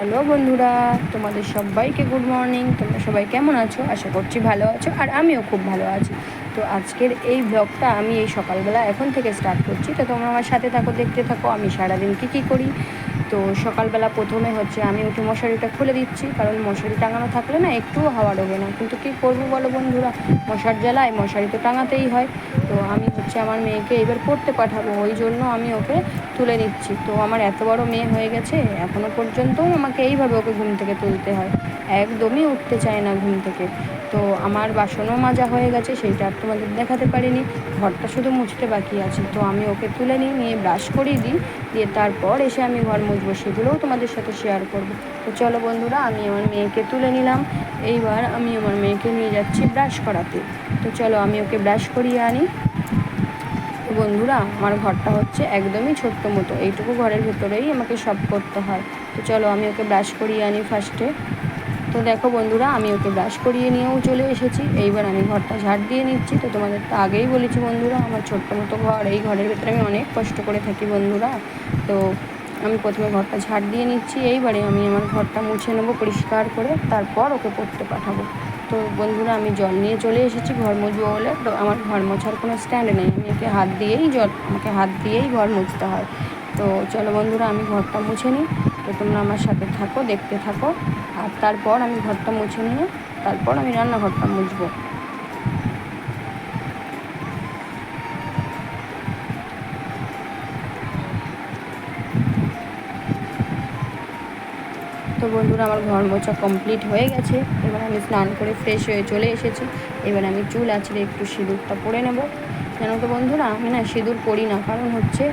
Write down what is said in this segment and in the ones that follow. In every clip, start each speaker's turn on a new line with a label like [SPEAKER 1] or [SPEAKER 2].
[SPEAKER 1] Hello বন্ধুরা, তোমাদের সবাইকে গুড মর্নিং তোমরা সবাই কেমন আছো? আশা করছি ভালো আছো, আর আমিও খুব ভালো আছি। তো আজকের এই ব্লগটা আমি এই সকালবেলা এখন থেকে স্টার্ট করছি। তো তোমরা আমার সাথে থাকো, দেখতে থাকো, আমি সারাদিন কী কী করি। তো সকালবেলা প্রথমে হচ্ছে আমি উঠে মশারিটা খুলে দিচ্ছি, কারণ মশারি টাঙানো থাকলে না একটুও হাওয়া ডোবে না। কিন্তু কী করব বলো বন্ধুরা? মশার জ্বালায় মশারি তো টাঙাতেই হয়। তো আমি হচ্ছে আমার মেয়েকে এবার পড়তে পাঠাবো, ওই জন্য আমি ওকে তুলে নিচ্ছি। তো আমার এত বড় মেয়ে হয়ে গেছে এখনও পর্যন্তও আমাকে এইভাবে ওকে ঘুম থেকে তুলতে হয়। একদমই উঠতে চায় না ঘুম থেকে। তো আমার বাসনও মাজা হয়ে গেছে, সেইটা আর তোমাদের দেখাতে পারিনি। ঘরটা শুধু মুছতে বাকি আছে। তো আমি ওকে তুলে নিই, নিয়ে ব্রাশ করিয়ে দিই, দিয়ে তারপর এসে আমি ঘর মুছবো, সেগুলোও তোমাদের সাথে শেয়ার করব। তো চলো বন্ধুরা, আমি আমার মেয়েকে তুলে নিলাম। এইবার আমি আমার মেয়েকে নিয়ে যাচ্ছি ব্রাশ করাতে। তো চলো আমি ওকে ব্রাশ করিয়ে আনি। বন্ধুরা, আমার ঘরটা হচ্ছে একদমই ছোট্ট মতো। এইটুকু ঘরের ভেতরেই আমাকে সব করতে হয়। তো চলো আমি ওকে ব্রাশ করিয়ে আনি ফার্স্টে তো দেখো বন্ধুরা, আমি ওকে ব্রাশ করিয়ে নিয়েও চলে এসেছি। এইবার আমি ঘরটা ঝাড় দিয়ে নিচ্ছি। তো তোমাদের তো আগেই বলেছি বন্ধুরা, আমার ছোট্ট মতো ঘর, এই ঘরের ভেতরে আমি অনেক কষ্ট করে থাকি বন্ধুরা। তো আমি প্রথমে ঘরটা ঝাড় দিয়ে নিচ্ছি। এইবারে আমি আমার ঘরটা মুছে নেব পরিষ্কার করে, তারপর ওকে পড়তে পাঠাবো। তো বন্ধুরা, আমি জল নিয়ে চলে এসেছি ঘর মুছবো বলে। তো আমার ঘর মোছার কোনো স্ট্যান্ড নেই। আমি একে হাত দিয়েই জল, আমাকে হাত দিয়েই ঘর মুছতে হয়। তো চলো বন্ধুরা, আমি ঘরটা মুছে নিই। তো তোমরা আমার সাথে থাকো, দেখতে থাকো। আর তারপর আমি ঘরটা মুছে নিয়ে, তারপর আমি রান্নাঘরটা মুছবো। তো বন্ধুরা, আমার ঘর মোছা কমপ্লিট হয়ে গেছে। এবার আমি স্নান করে ফ্রেশ হয়ে চলে এসেছি। এবার আমি চুল আছড়ে একটু সিঁদুরটা পরে নেব। জানো তো বন্ধুরা, আমি না সিঁদুর পরি না। কারণ হচ্ছে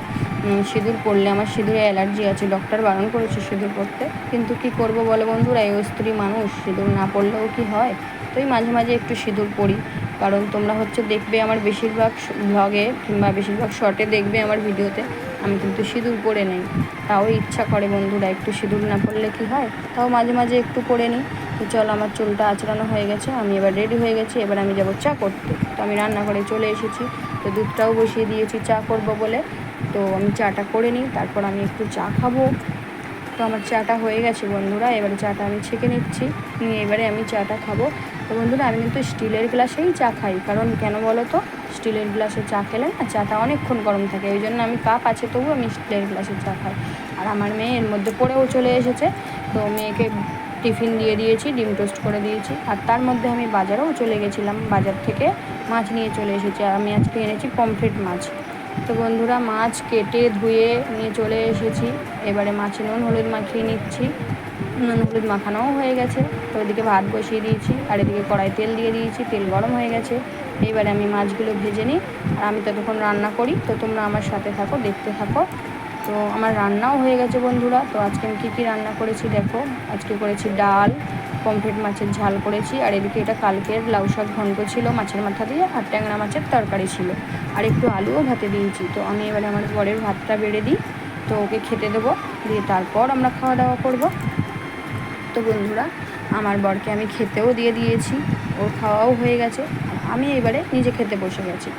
[SPEAKER 1] সিঁদুর পরলে আমার সিঁদুরে অ্যালার্জি আছে ডক্টর বারণ করেছে সিঁদুর পরতে। কিন্তু কি করব বলে বন্ধুরা, এই স্ত্রী মানুষ, সিঁদুর না পরলেও কি হয়? তো এই মাঝে মাঝে একটু সিঁদুর পরি। কারণ তোমরা হচ্ছে দেখবে আমার বেশিরভাগ ব্লগে কিংবা বেশিরভাগ শর্টে দেখবে আমার ভিডিওতে আমি কিন্তু সিঁদুর পরে নেই। তাও ইচ্ছা করে বন্ধুরা, একটু সিঁদুর না পরলে কি হয়? তাও মাঝে মাঝে একটু পরে নিই। তো চলো, আমার চুলটা আঁচড়ানো হয়ে গেছে, আমি এবার রেডি হয়ে গেছি, এবার আমি যাব চা করতে। তো আমি রান্নাঘরে চলে এসেছি, তো দুধটাও বসিয়ে দিয়েছি, চা করব বলে। তো আমি চাটা করে নিই, তারপর আমি একটু চা খাব। তো আমার চাটা হয়ে গেছে বন্ধুরা, এবারে চাটা আমি ছেঁকে নিচ্ছি, নিয়ে এবারে আমি চাটা খাব। তো বন্ধুরা, আমি কিন্তু স্টিলের গ্লাসেই চা খাই, কারণ কেন বলো তো? স্টিলের গ্লাসে চা খেলে না, চাটা অনেকক্ষণ গরম থাকে ওই জন্য আমি কাপ আছে তবু আমি স্টিলের গ্লাসে চা খাই। আর আমার মেয়ে এর মধ্যে পড়েও চলে এসেছে, তো মেয়েকে টিফিন দিয়ে দিয়েছি, ডিম টোস্ট করে দিয়েছি। আর তার মধ্যে আমি বাজারেও চলে গেছিলাম, বাজার থেকে মাছ নিয়ে চলে এসেছি। আর আমি আজকে এনেছি পমফ্রেট মাছ। তো বন্ধুরা, মাছ কেটে ধুয়ে নিয়ে চলে এসেছি। এবারে মাছে নুন, হলুদ মাখিয়ে নিচ্ছি। নুন, হলুদ মাখানোও হয়ে গেছে। তো ওদিকে ভাত বসিয়ে দিয়েছি, আর এদিকে কড়াই তেল দিয়ে দিয়েছি, তেল গরম হয়ে গেছে। এবারে আমি মাছগুলো ভেজে নিই। আর আমি ততক্ষণ রান্না করি। তো তোমরা আমার সাথে থাকো, দেখতে থাকো। তো আমার রান্নাও হয়ে গেছে বন্ধুরা। তো আজকে আমি কী কী রান্না করেছি দেখো। আজকে করেছি ডাল, পমফ্রেট মাছের ঝাল করেছি, আর এদিকে এটা কালকের লাউ শাক ঘন্ট ছিল মাছের মাথা দিয়ে আর ট্যাংরা মাছের তরকারি ছিল। আর একটু আলুও ভাতে দিয়েছি। তো আমি এবারে আমার বরের ভাতটা বেড়ে দিই, তো ওকে খেতে দেবো। দিয়ে তারপর আমরা খাওয়া দাওয়া করব। তো বন্ধুরা, আমার বরকে আমি খেতেও দিয়ে দিয়েছি। ওর খাওয়াও হয়ে গেছে। আমি এবারে নিজে খেতে বসে গেছি।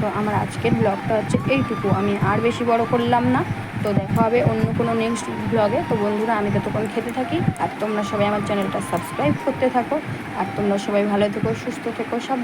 [SPEAKER 1] তো আমার আজকের ব্লগটা হচ্ছে এইটুকু। আমি আর বেশি বড় করলাম না। তো দেখা হবে অন্য কোনো নেক্সট ব্লগে তো বন্ধুরা, আমি ততক্ষণ খেতে থাকি আর তোমরা সবাই আমার চ্যানেলটা সাবস্ক্রাইব করতে থাকো। আর তোমরা সবাই ভালো থেকো, সুস্থ থেকো সব